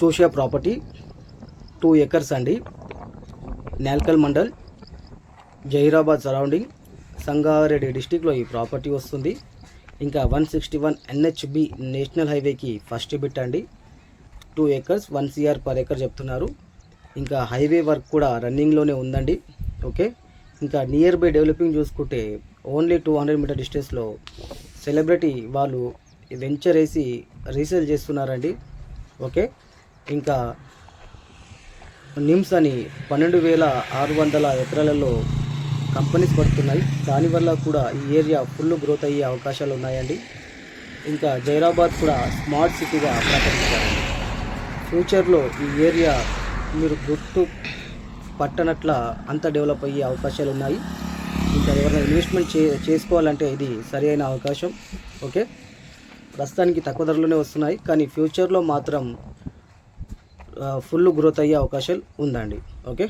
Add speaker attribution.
Speaker 1: చూషియా property two acres అండి. Nelkal mandal Zaheerabad surrounding Sangareddy డిస్టిక్లో ఈ ప్రాపర్టీ వస్తుంది. ఇంకా one sixty one NHB national హైవేకి ఫస్ట్ బిట్ అండి. Two acres one CR per acre చెప్తున్నారు. ఇంకా హైవే వర్క్ కూడా రన్నింగ్లోనే ఉందండి. ఓకే? ఇంకా నియర్ బై డెవలపింగ్ చూసుకుంటే ఓన్లీ టూ హండ్రెడ్ మీటర్ డిస్టెన్స్లో సెలబ్రిటీ వాళ్ళు వెంచర్ వేసి రీసేల్ చేస్తున్నారండి. ఓకే? ఇంకా నిమ్స్ అని పన్నెండు వేల ఆరు వందల ఎకరాలలో కంపెనీస్ పడుతున్నాయి. దానివల్ల కూడా ఈ ఏరియా ఫుల్ గ్రోత్ అయ్యే అవకాశాలు ఉన్నాయండి. ఇంకా జైరాబాద్ కూడా స్మార్ట్ సిటీగా ప్రకటించారు. ఫ్యూచర్లో ఈ ఏరియా మీరు గుర్తు పట్టనట్ల అంత డెవలప్ అయ్యే అవకాశాలు ఉన్నాయి. ఇంకా ఎవరైనా ఇన్వెస్ట్మెంట్ చే చేసుకోవాలంటే ఇది సరి అయిన అవకాశం. ఓకే? ప్రస్తుతానికి తక్కువ ధరలోనే వస్తున్నాయి. కానీ ఫ్యూచర్లో మాత్రం ఫుల్ గ్రోత్ అయ్యే అవకాశాలు ఉందండి. ఓకే